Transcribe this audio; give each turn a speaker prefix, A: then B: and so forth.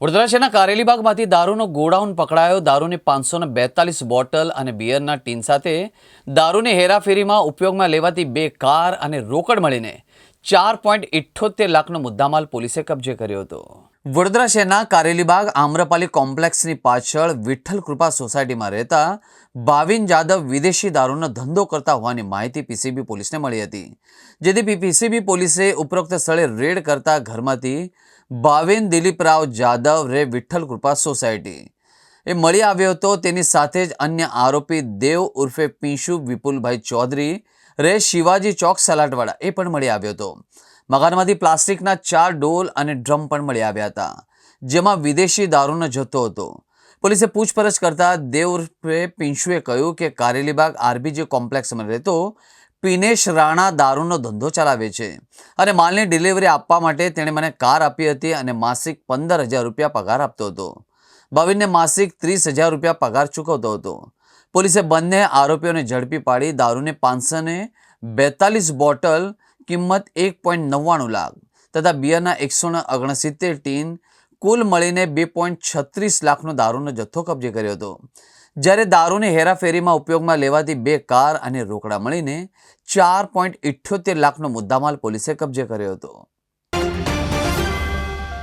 A: વડોદરા શહેરના કારેલીબાગમાંથી દારૂનો ગોડાઉન પકડાયો. દારૂની પાંચસો બેતાલીસ બોટલ અને બિયરના ટીન સાથે દારૂની હેરાફેરીમાં ઉપયોગમાં લેવાતી બે કાર અને રોકડ મળીને ચાર પોઈન્ટ ઇઠ્ઠોતેર લાખનો મુદ્દામાલ પોલીસે કબજે કર્યો હતો. વડોદરા શહેરના કારેલીબાગ આમ્રપાલી કોમ્પ્લેક્સની પાછળ વિઠ્ઠલ કૃપા સોસાયટીમાં રહેતા ભાવિન જાદવ વિદેશી દારૂનો ધંધો કરતા હોવાની માહિતી પીસીબી પોલીસને મળી હતી. જેથી પીસીબી પોલીસે ઉપરોક્ત સ્થળે રેડ કરતા ઘરમાંથી ભાવિન દિલીપરાવ જાદવ રે વિઠ્ઠલ કૃપા સોસાયટી. એ મળી આવ્યો હતો તેની સાથે જ અન્ય આરોપી દેવ ઉર્ફે પિંશુ વિપુલભાઈ ચૌધરી રે શિવાજી ચોક સલાટવાડા એ પણ મળી આવ્યો હતો. મકાનમાંથી પ્લાસ્ટિકના ચાર ડોલ અને ડ્રમ પણ મળી આવ્યા હતા, જેમાં વિદેશી દારૂનો જથ્થો હતો. પોલીસે પૂછપરછ કરતા દેવ ઉર્ફે પિંશુએ કહ્યું કે કારેલીબાગ આરબીજી કોમ્પ્લેક્સમાં રહેતો પિનેશ રાણા દારૂનો ધંધો ચલાવે છે અને માલની ડિલિવરી આપવા માટે તેણે મને કાર આપી હતી અને માસિક પંદર હજાર રૂપિયા પગાર આપતો હતો. ભાવિનને માસિક ત્રીસ હજાર રૂપિયા પગાર ચૂકવતો હતો. પોલીસે બંને આરોપીઓને ઝડપી પાડી દારૂને પાંચસો ને બેતાલીસ બોટલ કિંમત એક પોઈન્ટ નવ્વાણું લાખ તથા બિયરના એકસો ઓગણસિત્તેર ટીન કુલ મળીને બે પોઈન્ટ છત્રીસ લાખનો દારૂનો જથ્થો કબજે કર્યો હતો. જ્યારે દારૂની હેરાફેરીમાં ઉપયોગમાં લેવાતી બે કાર અને રોકડા મળીને ચાર પોઈન્ટ ઇઠ્ઠોતેર લાખનો મુદ્દામાલ પોલીસે કબજે કર્યો હતો.